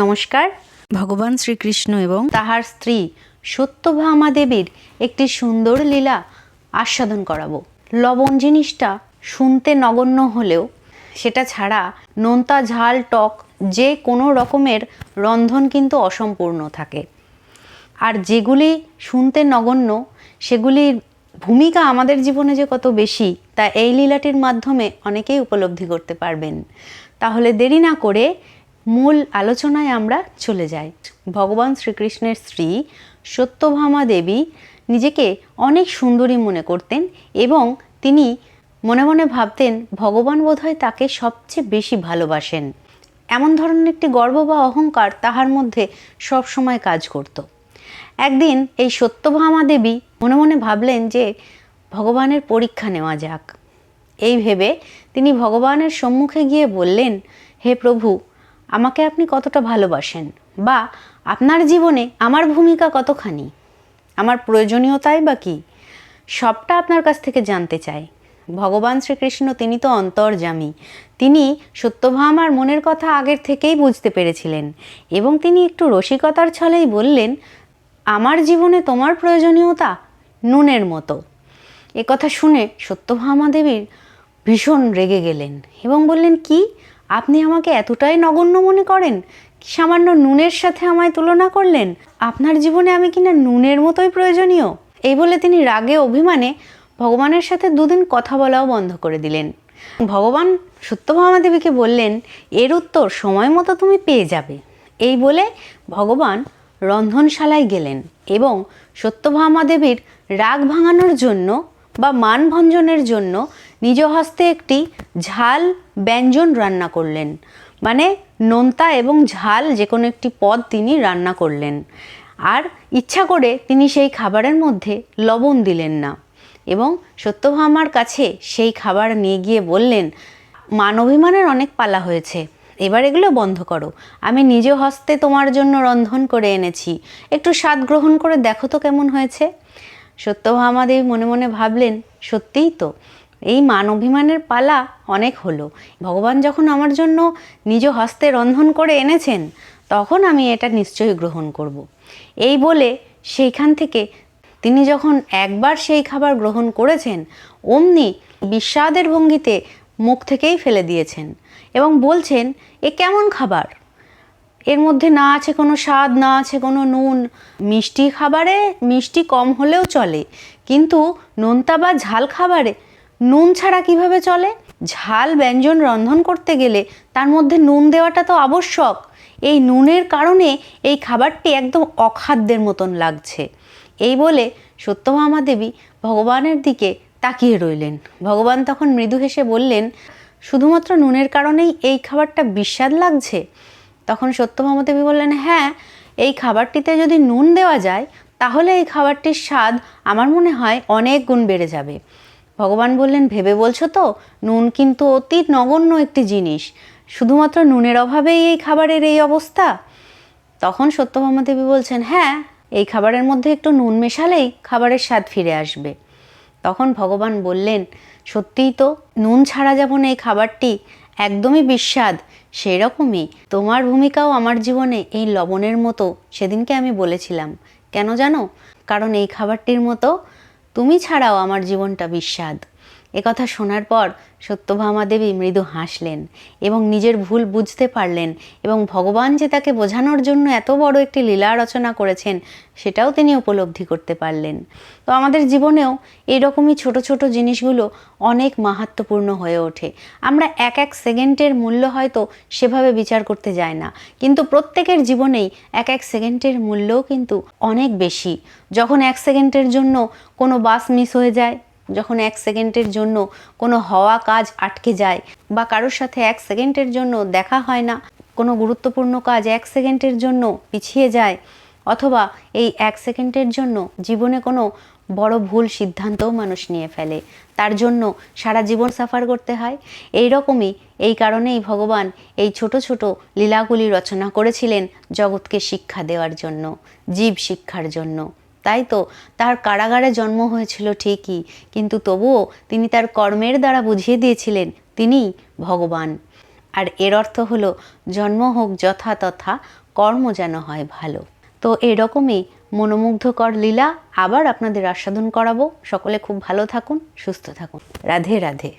নমস্কার। ভগবান শ্রীকৃষ্ণ এবং তাহার স্ত্রী সত্যভামা দেবীর একটি সুন্দর লীলা আস্বাদন করাবো। লবণ জিনিসটা শুনতে নগণ্য হলেও সেটা ছাড়া নোনতা ঝাল টক যে কোনো রকমের রন্ধন কিন্তু অসম্পূর্ণ থাকে। আর যেগুলি শুনতে নগণ্য সেগুলির ভূমিকা আমাদের জীবনে যে কত বেশি তা এই লীলাটির মাধ্যমে অনেকেই উপলব্ধি করতে পারবেন। তাহলে দেরি না করে মূল আলোচনায় আমরা চলে যাই। ভগবান শ্রীকৃষ্ণের স্ত্রী সত্যভামা দেবী নিজেকে অনেক সুন্দরী মনে করতেন এবং তিনি মনে মনে ভাবতেন ভগবান বোধহয় তাকে সবচেয়ে বেশি ভালোবাসেন। এমন ধরনের একটি গর্ব বা অহংকার তাহার মধ্যে সব সময় কাজ করত। একদিন এই সত্যভামা দেবী মনে মনে ভাবলেন যে ভগবানের পরীক্ষা নেওয়া যাক। এই ভেবে তিনি ভগবানের সম্মুখে গিয়ে বললেন, হে প্রভু আমাকে আপনি কতটা ভালোবাসেন? বা আপনার জীবনে আমার ভূমিকা কতখানি? আমার প্রয়োজনীয়তাই বা কী? সবটা আপনার কাছ থেকে জানতে চাই। ভগবান শ্রীকৃষ্ণ তিনি তো অন্তর্জামী তিনি সত্যভামার মনের কথা আগের থেকেই বুঝতে পেরেছিলেন এবং তিনি একটু রসিকতার ছলেই বললেন, আমার জীবনে তোমার প্রয়োজনীয়তা নুনের মতো। এ কথা শুনে সত্যভামা দেবীর ভীষণ রেগে গেলেন এবং বললেন, কি? আপনি আমাকে এতটাই নগণ্য মনে করেন? সামান্য নুনের সাথে আমায় তুলনা করলেন? আপনার জীবনে আমি কিনা নুনের মতোই প্রয়োজনীয়? এই বলে তিনি রাগে অভিমানে ভগবানের সাথে দুদিন কথা বলাও বন্ধ করে দিলেন। ভগবান সত্যভামা দেবীকে বললেন, এর উত্তর সময় মতো তুমি পেয়ে যাবে। এই বলে ভগবান রন্ধনশালায় গেলেন এবং সত্যভামা দেবীর রাগ ভাঙানোর জন্য বা মান ভঞ্জনের জন্য নিজ হস্তে একটি ঝাল ব্যঞ্জন রান্না করলেন। মানে নোনতা এবং ঝাল যে কোনো একটি পদ তিনি রান্না করলেন। আর ইচ্ছা করে তিনি সেই খাবারের মধ্যে লবণ দিলেন না। এবং সত্যভামার কাছে সেই খাবার নিয়ে গিয়ে বললেন মান অভিমানের অনেক পালা হয়েছে। এবার এগুলো বন্ধ করো। আমি নিজ হস্তে তোমার জন্য রন্ধন করে এনেছি। একটু স্বাদ গ্রহণ করে দেখো তো কেমন হয়েছে? সত্যভামা দেবী মনে মনে ভাবলেন, সত্যিই তো। এই মান অভিমানের পালা অনেক হলো। ভগবান যখন আমার জন্য নিজ হস্তে রন্ধন করে এনেছেন, তখন আমি এটা নিশ্চয়ই গ্রহণ করব। এই বলে সেইখান থেকে তিনি যখন একবার সেই খাবার গ্রহণ করেছেন, অমনি বিস্বাদের ভঙ্গিতে মুখ থেকেই ফেলে দিয়েছেন এবং বলছেন, এ কেমন খাবার? এর মধ্যে না আছে কোনো স্বাদ, না আছে কোনো নুন। মিষ্টি খাবারে মিষ্টি কম হলেও চলে, কিন্তু নোনতা বা ঝাল খাবারে নুন ছাড়া কীভাবে চলে? ঝাল, ব্যঞ্জন, রন্ধন করতে গেলে তার মধ্যে নুন দেওয়াটা তো আবশ্যক। এই নুনের কারণে এই খাবারটি একদম অখাদ্যের মতন লাগছে। এই বলে সত্যভামা দেবী ভগবানের দিকে তাকিয়ে রইলেন। ভগবান তখন মৃদু হেসে বললেন, শুধুমাত্র নুনের কারণেই এই খাবারটা বিস্বাদ লাগছে? তখন সত্যভামা দেবী বললেন হ্যাঁ এই খাবারটিতে যদি নুন দেওয়া যায়, তাহলে এই খাবারটির স্বাদ আমার মনে হয় অনেক গুণ বেড়ে যাবে। ভগবান বললেন, ভেবে বলছো তো? নুন কিন্তু অতি নগণ্য একটি জিনিস। শুধুমাত্র নুনের অভাবেই এই খাবারের এই অবস্থা? তখন সত্যভামা দেবী বলছেন হ্যাঁ এই খাবারের মধ্যে একটু নুন মেশালেই খাবারের স্বাদ ফিরে আসবে। তখন ভগবান বললেন, সত্যিই তো, নুন ছাড়া যেমন এই খাবারটি একদমই বিস্বাদ সেই রকমই তোমার ভূমিকাও আমার জীবনে এই লবণের মতো সেদিনকে আমি বলেছিলাম। কেন জানো? কারণ এই খাবারটির মতো তুমি ছাড়াও আমার জীবনটা বিস্বাদ। একথা শোনার পর সত্যভামা দেবী মৃদু হাসলেন এবং নিজের ভুল বুঝতে পারলেন এবং ভগবান যে তাকে বোঝানোর জন্য এত বড় একটি লীলা রচনা করেছেন, সেটাও তিনি উপলব্ধি করতে পারলেন। তো আমাদের জীবনেও এইরকমই ছোট ছোট জিনিসগুলো অনেক মাহাত্মপূর্ণ হয়ে ওঠে। আমরা এক এক সেকেন্ডের মূল্য হয়তো সেভাবে বিচার করতে যায় না, কিন্তু প্রত্যেকের জীবনেই এক এক সেকেন্ডের মূল্যও কিন্তু অনেক বেশি। যখন এক সেকেন্ডের জন্য কোনো বাস মিস হয়ে যায় যখন এক সেকেন্ডের জন্য কোনো হওয়া কাজ আটকে যায় বা কারোর সাথে এক সেকেন্ডের জন্য দেখা হয় না, কোনো গুরুত্বপূর্ণ কাজ এক সেকেন্ডের জন্য পিছিয়ে যায় অথবা এই এক সেকেন্ডের জন্য জীবনে কোনো বড় ভুল সিদ্ধান্তও মানুষ নিয়ে ফেলে, তার জন্য সারা জীবন সাফার করতে হয়। এই রকমই এই কারণেই ভগবান এই ছোট ছোট লীলাগুলি রচনা করেছিলেন জগৎকে শিক্ষা দেওয়ার জন্য, জীব শিক্ষার জন্য। তাই তো? তার কারাগারে জন্ম হয়েছিল ঠিকই, কিন্তু তবুও তিনি তার কর্মের দ্বারা বুঝিয়ে দিয়েছিলেন, তিনি ভগবান। আর এর অর্থ হলো, জন্ম হোক যথা তথা, কর্ম যেন হয় ভালো। তো এরকমই মনোমুগ্ধকর লীলা আবার আপনাদের আস্বাদন করাবো। সকলে খুব ভালো থাকুন, সুস্থ থাকুন। রাধে রাধে।